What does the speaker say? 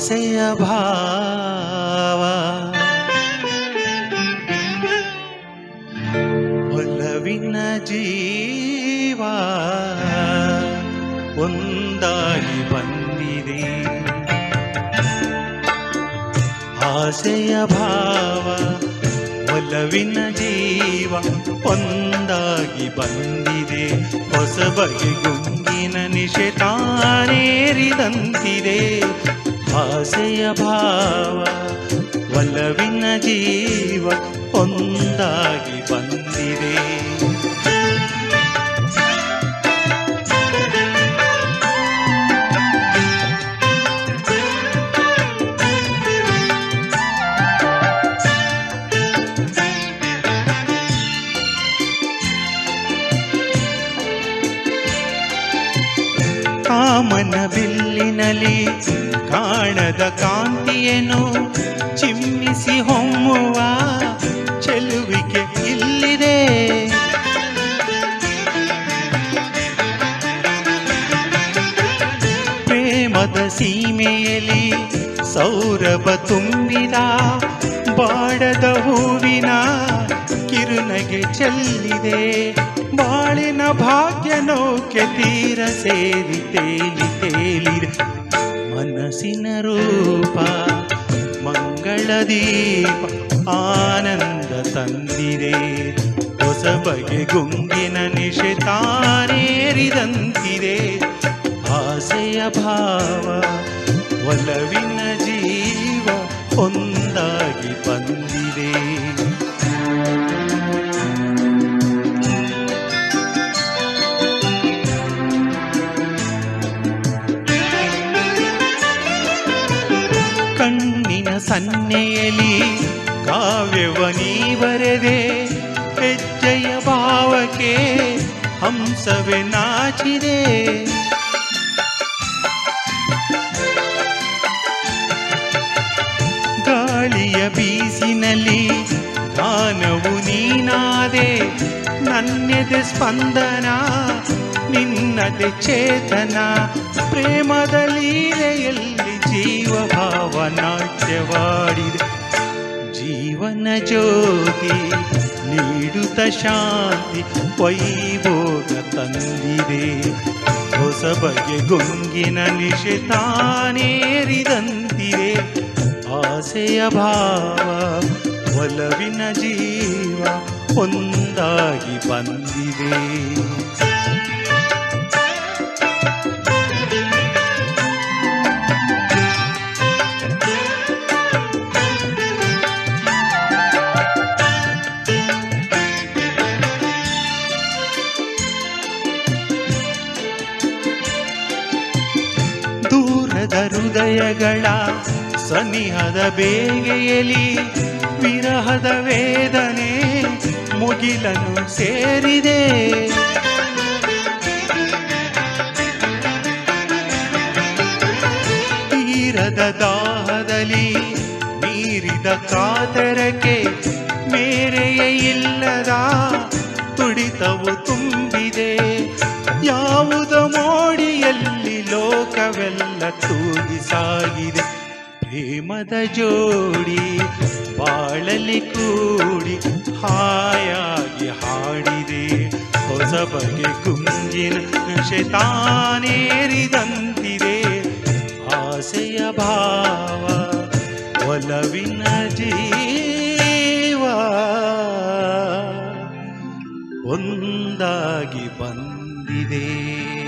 ಆಸೆಯ ಭಾವ. ಒಲವಿನ ಜೀವ, ಒಂದಾಗಿ ಬಂದಿದೆ. ಆಸೆಯ ಭಾವ, ಒಲವಿನ ಜೀವ, ಒಂದಾಗಿ ಬಂದಿದೆ. ಹೊಸ ಬಗೆ ಗುಂಗಿನ ನಿಶೆ ತಾನೇರಿದಂತಿದೆ. ಆಸೆಯ ಭಾವ ವಲ್ಲವಿನ ಜೀವ ಒಂದಾಗಿ ಬಂದಿದೆ. ಕಾಮನ ಬಿಲ್ಲಿನಲಿ ಕಾಣದ ಕಾಂತಿಯನ್ನು ಚಿಮ್ಮಿಸಿ ಹೊಮ್ಮುವ ಚೆಲುವಿಕೆ ಇಲ್ಲಿದೆ. ಪ್ರೇಮದ ಸೀಮೆಯಲ್ಲಿ ಸೌರಭ ತುಂಬಿದ ಬಾಡದ ಹೂವಿನ ಕಿರುನಗೆ ಚೆಲ್ಲಿದೆ. ಬಾಳಿನ ಭಾಗ್ಯ ನೌಕೆ ತೀರ ಸೇರಿ ತೇಲಿ ತೇಲಿರ ಮನಸ್ಸಿನ ರೂಪ, ಮಂಗಳ ದೀಪ ಆನಂದ ತಂದಿರೆ ಹೊಸ ಬಗೆ ಗುಂಗಿನ ನಿಶೆ ತಾನೇರಿದಂತಿದೆ. ಆಸೆಯ ಭಾವ, ಒಲವಿನ ಜೀವ, ಒಂದಾಗಿ ಬಂದಿದೆ ಸನ್ನೆಯಲ್ಲಿ ಕಾವ್ಯವ ನೀ ಬರೆದೆ ಹೆಜ್ಜೆಯ ಭಾವಕ್ಕೆ ಹಂಸವೆ ನಾಚಿದೆ. ಗಾಳಿಯ ಬೀಸಿನಲ್ಲಿ ಗಾನವು ನೀನಾದೆ, ನನ್ನೆದೆ ಸ್ಪಂದನ, ನಿನ್ನದೆ ಚೇತನ ಪ್ರೇಮದ ಲೀಲೆಯಲ್ಲಿ ಜೀವ ಭಾವ ನಾಟ್ಯವಾಡಿದೆ ಜೀವನ ಜ್ಯೋತಿ ನೀಡುತ್ತ ಶಾಂತಿ ವೈಭೋಗ ತಂದಿದೆ. ಹೊಸ ಬಗೆ ಗುಂಗಿನ ನಿಶೆ ತಾನೇರಿದಂತಿದೆ. ಆಸೆಯ ಭಾವ ಒಲವಿನ ಜೀವ ಒಂದಾಗಿ ಬಂದಿದೆ. ದೂರದ ಹೃದಯಗಳ ಸನಿಹದ ಬೇಗೆಯಲಿ, ವಿರಹದ ವೇದನೆ ಮುಗಿಲನು ಸೇರಿದೆ. ತೀರದ ದಾಹದಲ್ಲಿ ನೀರಿದ ಕಾತರಕ್ಕೆ ಮೇರೆಯೇ ಇಲ್ಲದ ತುಡಿತವು ಲೋಕವೆಲ್ಲ ತೂಗಿ ಸಾಗಿದೆ. ಪ್ರೇಮದ ಜೋಡಿ, ಬಾಳಲಿ ಕೂಡಿ ಹಾಯಾಗಿ ಹಾಡಿದೆ. ಹೊಸ ಬಗೆ ಕುಂಜಿನ ಶತಾನೇರಿದಂತಿದೆ. ಆಸೆಯ ಭಾವ, ಒಲವಿನ ಜೀವ. ಒಂದಾಗಿ ಬಂದಿದೆ.